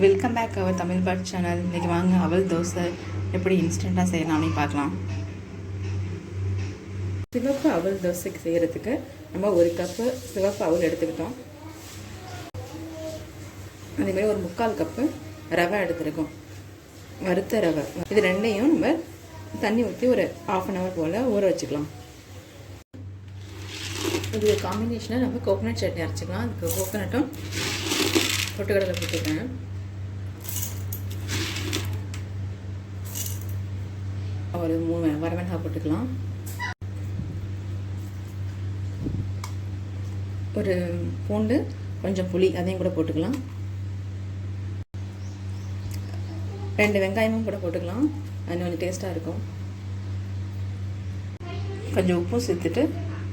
Welcome back our Tamil pot channel இன்றைக்கி வாங்க அவல் தோசை. எப்படி இன்ஸ்டண்ட்டாக செய்யலாம் அப்படின்னு பார்க்கலாம். சிவப்பு அவல் தோசைக்கு செய்கிறதுக்கு நம்ம ஒரு கப்பு சிவப்பு அவல் எடுத்துக்கிட்டோம். அதேமாதிரி ஒரு முக்கால் கப்பு ரவை எடுத்துருக்கோம். வறுத்த ரவை. இது ரெண்டையும் நம்ம தண்ணி ஊற்றி ஒரு ஆஃப் அன் ஹவர் போல் ஊற வச்சுக்கலாம். இது காம்பினேஷனை நம்ம கோகோனட் சட்னி அரைச்சிக்கலாம். அதுக்கு கோகோனட்டும் பொட்டுக்கடலை போட்டுக்கிறேன் ஒரு மூணு வரமிளகாய் போட்டுக்கலாம். ஒரு பூண்டு கொஞ்சம் புளி அதையும் கூட போட்டுக்கலாம். ரெண்டு வெங்காயமும் கூட போட்டுக்கலாம். அது கொஞ்சம் டேஸ்ட்டாக இருக்கும். கொஞ்சம் உப்பும் சேர்த்துட்டு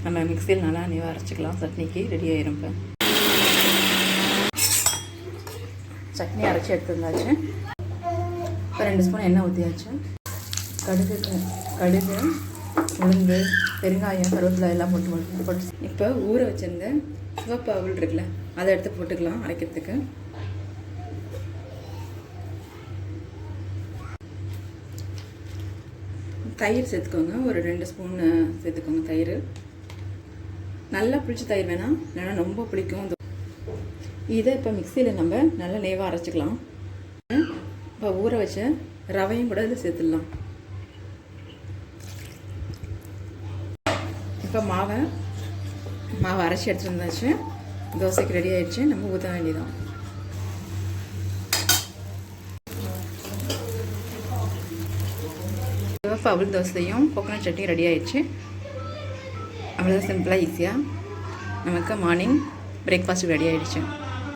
நம்ம மிக்சியில் நல்லா நீவாக அரைச்சிக்கலாம். சட்னிக்கு ரெடி ஆயிரும் சட்னி அரைச்சி எடுத்துருந்தாச்சு இப்போ ரெண்டு ஸ்பூன் எண்ணெய் ஊற்றியாச்சு கடுகு கடுகு உளுந்து பெருங்காயம் கருவேப்பிலை எல்லாம் போட்டு போட்டு போட்டு இப்போ ஊற வச்சிருந்த சிவப்பு அவல் இருக்குல்ல அதை எடுத்து போட்டுக்கலாம் அரைக்கிறதுக்கு. தயிர் சேர்த்துக்கோங்க. ஒரு ரெண்டு ஸ்பூன் சேர்த்துக்கோங்க தயிர். நல்லா புளிச்ச தயிர் வேணாம் இல்லைன்னா ரொம்ப பிடிக்கும் இதை இப்போ மிக்சியில் நம்ம நல்லா நேவாக அரைச்சிக்கலாம். இப்போ ஊற வச்ச ரவையும் கூட இதில் சேர்த்துடலாம். இப்போ மாவை மாவை அரைச்சி எடுத்துருந்தாச்சு. தோசைக்கு ரெடி ஆகிடுச்சு நம்ம ஊற்ற வேண்டியதான் சிவப்பு அவல் தோசையும் கோகனட் சட்னியும் ரெடி ஆயிடுச்சு. அவ்வளோதான் சிம்பிளாக ஈஸியாக நமக்கு மார்னிங் பிரேக்ஃபாஸ்ட் ரெடி ஆயிடுச்சு.